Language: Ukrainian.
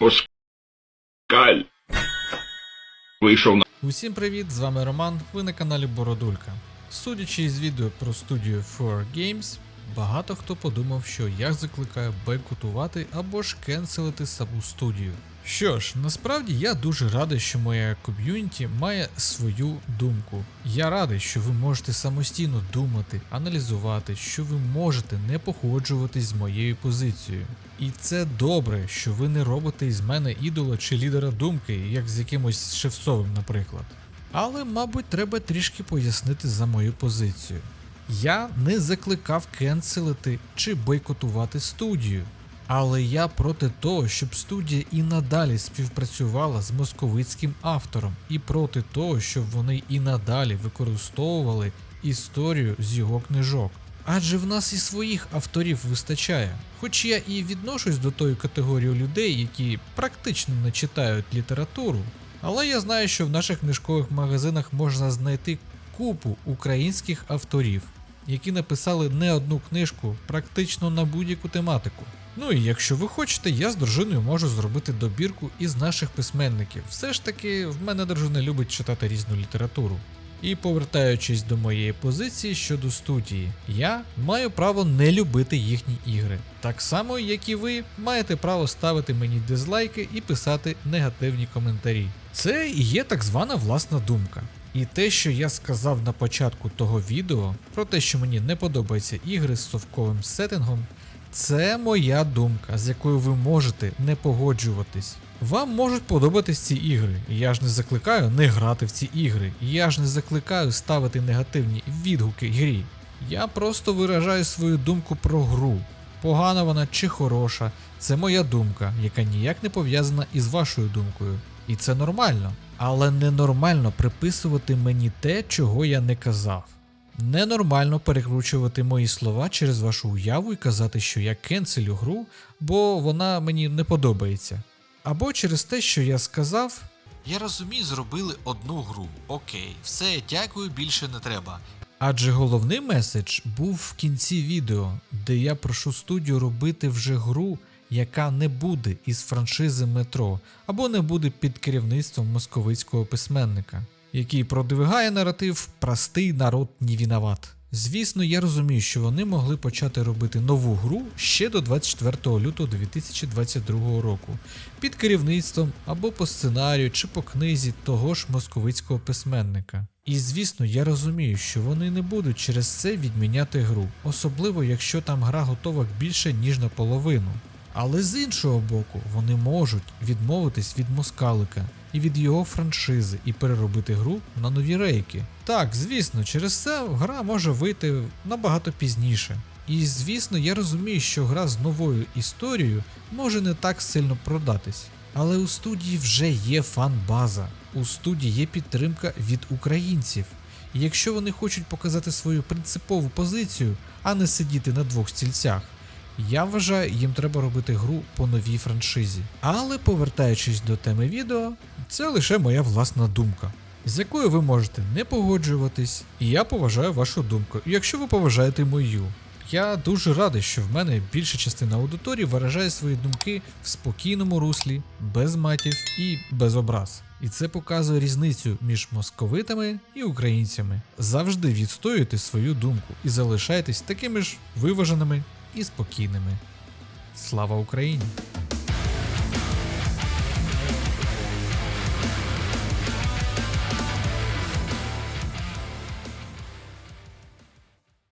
Москаль вийшов на Усім привіт! З вами Роман. Ви на каналі Бородулька. Судячи із відео про студію 4 Games, багато хто подумав, що я закликаю бойкотувати або ж кенселити саму студію. Що ж, насправді я дуже радий, що моя ком'юніті має свою думку. Я радий, що ви можете самостійно думати, аналізувати, що ви можете не погоджуватись з моєю позицією. І це добре, що ви не робите із мене ідола чи лідера думки, як з якимось Шевцовим, наприклад. Але, мабуть, треба трішки пояснити за мою позицію. Я не закликав кенселити чи бойкотувати студію. Але я проти того, щоб студія і надалі співпрацювала з московицьким автором, і проти того, щоб вони і надалі використовували історію з його книжок. Адже в нас і своїх авторів вистачає. Хоч я і відношусь до тої категорії людей, які практично не читають літературу, але я знаю, що в наших книжкових магазинах можна знайти купу українських авторів, які написали не одну книжку практично на будь-яку тематику. Ну і якщо ви хочете, я з дружиною можу зробити добірку із наших письменників. Все ж таки, в мене дружина любить читати різну літературу. І повертаючись до моєї позиції щодо студії, я маю право не любити їхні ігри. Так само, як і ви маєте право ставити мені дизлайки і писати негативні коментарі. Це і є так звана власна думка. І те, що я сказав на початку того відео, про те, що мені не подобаються ігри з совковим сеттингом, це моя думка, з якою ви можете не погоджуватись. Вам можуть подобатись ці ігри. Я ж не закликаю не грати в ці ігри. Я ж не закликаю ставити негативні відгуки грі. Я просто виражаю свою думку про гру. Погана вона чи хороша, це моя думка, яка ніяк не пов'язана із вашою думкою. І це нормально. Але ненормально приписувати мені те, чого я не казав. Ненормально перекручувати мої слова через вашу уяву і казати, що я кенселю гру, бо вона мені не подобається. Або через те, що я сказав. Я розумію, зробили одну гру. Окей, все, дякую, більше не треба. Адже головний меседж був в кінці відео, де я прошу студію робити вже гру, яка не буде із франшизи метро, або не буде під керівництвом московицького письменника, який продвигає наратив Простий народ не виноват. Звісно, я розумію, що вони могли почати робити нову гру ще до 24 лютого 2022 року під керівництвом або по сценарію чи по книзі того ж московицького письменника. І звісно, я розумію, що вони не будуть через це відміняти гру, особливо якщо там гра готова більше ніж наполовину. Але з іншого боку, вони можуть відмовитись від москалика і від його франшизи і переробити гру на нові рейки. Так, звісно, через це гра може вийти набагато пізніше. І звісно, я розумію, що гра з новою історією може не так сильно продатись. Але у студії вже є фан-база, у студії є підтримка від українців. І якщо вони хочуть показати свою принципову позицію, а не сидіти на двох стільцях, я вважаю, їм треба робити гру по новій франшизі. Але повертаючись до теми відео, це лише моя власна думка, з якою ви можете не погоджуватись, і я поважаю вашу думку, якщо ви поважаєте мою. Я дуже радий, що в мене більша частина аудиторії виражає свої думки в спокійному руслі, без матів і без образ. І це показує різницю між московитами і українцями. Завжди відстоюйте свою думку і залишайтесь такими ж виваженими і спокійними. Слава Україні!